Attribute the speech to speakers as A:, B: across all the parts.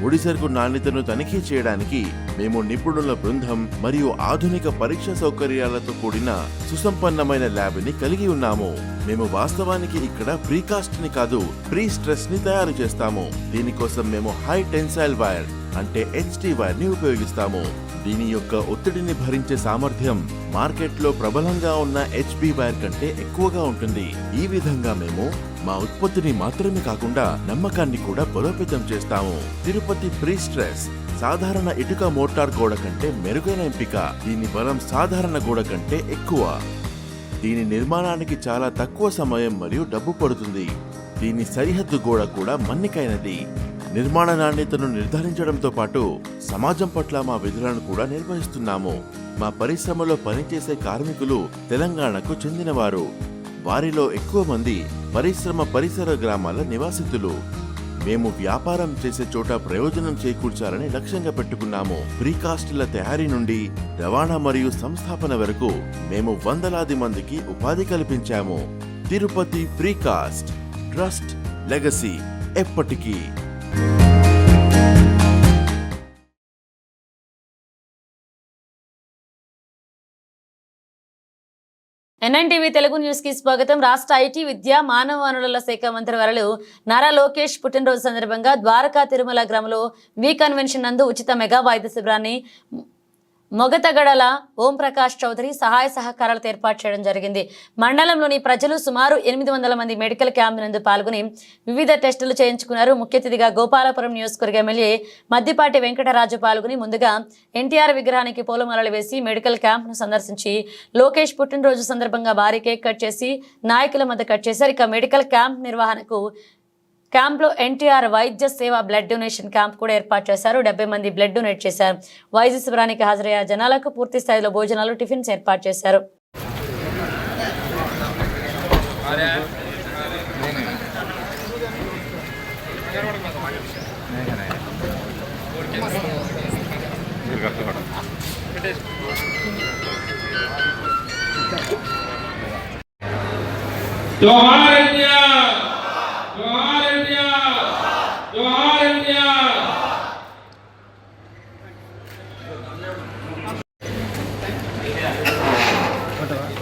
A: ముడి సరుకు నాణ్యతను తనిఖీ చేయడానికి మేము నిపుణుల బృందం మరియు ఆధునిక పరీక్ష సౌకర్యాలతో కూడిన సుసంపన్నమైన ల్యాబ్ని కలిగి ఉన్నాము. మేము వాస్తవానికి ఇక్కడ ప్రీకాస్ట్ని కాదు ప్రీ స్ట్రెస్ని తయారు చేస్తాము. దీనికోసం మేము హై టెన్సైల్ వైర్ అంటే హెచ్టి వైర్ని ఉపయోగిస్తాము. దీని యొక్క ఒత్తిడిని భరించే సామర్థ్యం మార్కెట్లో ప్రబలంగా ఉన్న హెచ్బి వైర్ కంటే ఎక్కువగా ఉంటుంది. ఈ విధంగా మేము మా ఉత్పత్తిని మాత్రమే కాకుండా నమ్మకాన్ని కూడా బలోపేతం చేస్తాము. తిరుపతి ప్రీ స్ట్రెస్ సాధారణ ఇటుక మోటార్ గోడ కంటే మెరుగైన ఎంపిక. దీని బలం సాధారణ గోడ కంటే ఎక్కువ. దీని నిర్మాణానికి చాలా తక్కువ సమయం మరియు డబ్బు పడుతుంది. దీని సరిహద్దు గోడ కూడా మన్నికైనది. నిర్మాణ నాణ్యతను నిర్ధారించడంతో పాటు సమాజం పట్ల మా విధులను కూడా నిర్వహిస్తున్నాము. మా పరిశ్రమలో పనిచేసే కార్మికులు తెలంగాణకు చెందినవారు. వారిలో ఎక్కువ మంది పరిశ్రమ పరిసర గ్రామాల నివాసితులు. మేము వ్యాపారం చేసే చోట ప్రయోజనం చేకూర్చాలని లక్ష్యంగా పెట్టుకున్నాము. ప్రీకాస్ట్ల తయారీ నుండి రవాణా మరియు సంస్థాపన వరకు మేము వందలాది మందికి ఉపాధి కల్పించాము. తిరుపతి ప్రీకాస్ట్ ట్రస్ట్ లెగసీ ఎప్పటికీ
B: ఎన్ఎన్టీవీ తెలుగు న్యూస్కి స్వాగతం. రాష్ట్ర ఐటీ విద్య మానవ వనరుల శాఖ మంత్రి వరలు నారా లోకేష్ పుట్టినరోజు సందర్భంగా ద్వారకా తిరుమల గ్రామంలో వి కన్వెన్షన్ నందు ఉచిత మెగా వాయిద్య శిబిరాన్ని మొగతగడల ఓంప్రకాష్ చౌదరి సహాయ సహకారాలతో ఏర్పాటు చేయడం జరిగింది. మండలంలోని ప్రజలు సుమారు ఎనిమిది వందల మంది మెడికల్ క్యాంప్ నందు పాల్గొని వివిధ టెస్టులు చేయించుకున్నారు. ముఖ్య అతిథిగా గోపాలపురం నియోజకవర్గ ఎమ్మెల్యే మద్దిపాటి వెంకటరాజు పాల్గొని ముందుగా ఎన్టీఆర్ విగ్రహానికి పూలమాలలు వేసి మెడికల్ క్యాంప్ను సందర్శించి లోకేష్ పుట్టినరోజు సందర్భంగా భారీ కేక్ కట్ చేసి నాయకుల మధ్య కట్ చేశారు. ఇక మెడికల్ క్యాంప్ నిర్వహణకు క్యాంప్లో ఎన్టీఆర్ వైద్య సేవ బ్లడ్ డొనేషన్ క్యాంప్ కూడా ఏర్పాటు చేశారు డెబ్బై మంది బ్లడ్ డొనేట్ చేశారు వైద్య శిబిరానికి హాజరయ్యే జనాలకు పూర్తి స్థాయిలో భోజనాలు టిఫిన్స్ ఏర్పాటు చేశారు
C: जोहार इंडिया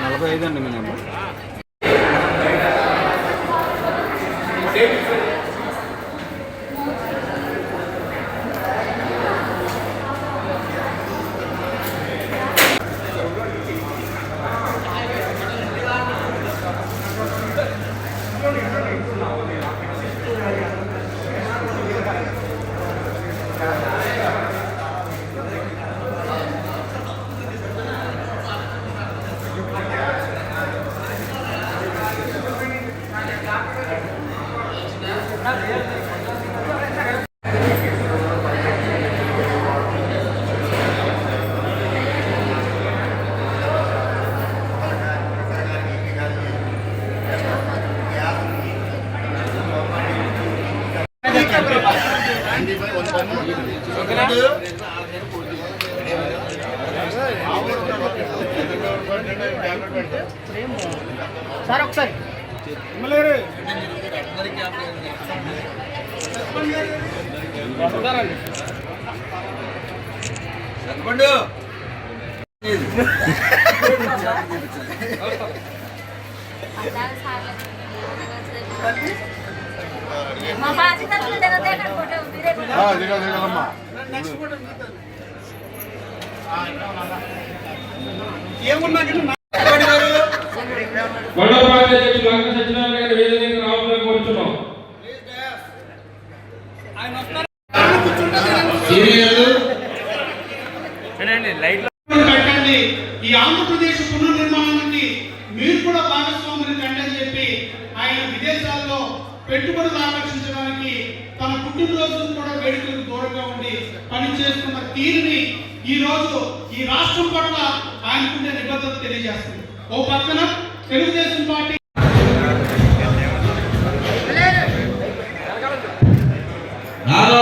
D: నలభై ఐదు అండి మీ నెంబర్ Gracias.
E: సార్ ఒకసారి
C: చెప్పండు
F: అలాగే ఈ ఆంధ్రప్రదేశ్ పునర్నిర్మాణానికి మీరు కూడా భాగస్వాములు కండి అని చెప్పి ఆయన విదేశాల్లో పెట్టుబడులు ఆకర్షించడానికి తన పుట్టినరోజును కూడా వేడుకలకు దూరంగా ఉండి పనిచేస్తున్న తీరుని ఈ రోజు ఈ రాష్ట్రం పట్ల ఆయనకుండే నిబద్ధత తెలియజేస్తుంది. ఓ పక్కన తెలుగుదేశం పార్టీ
C: నారా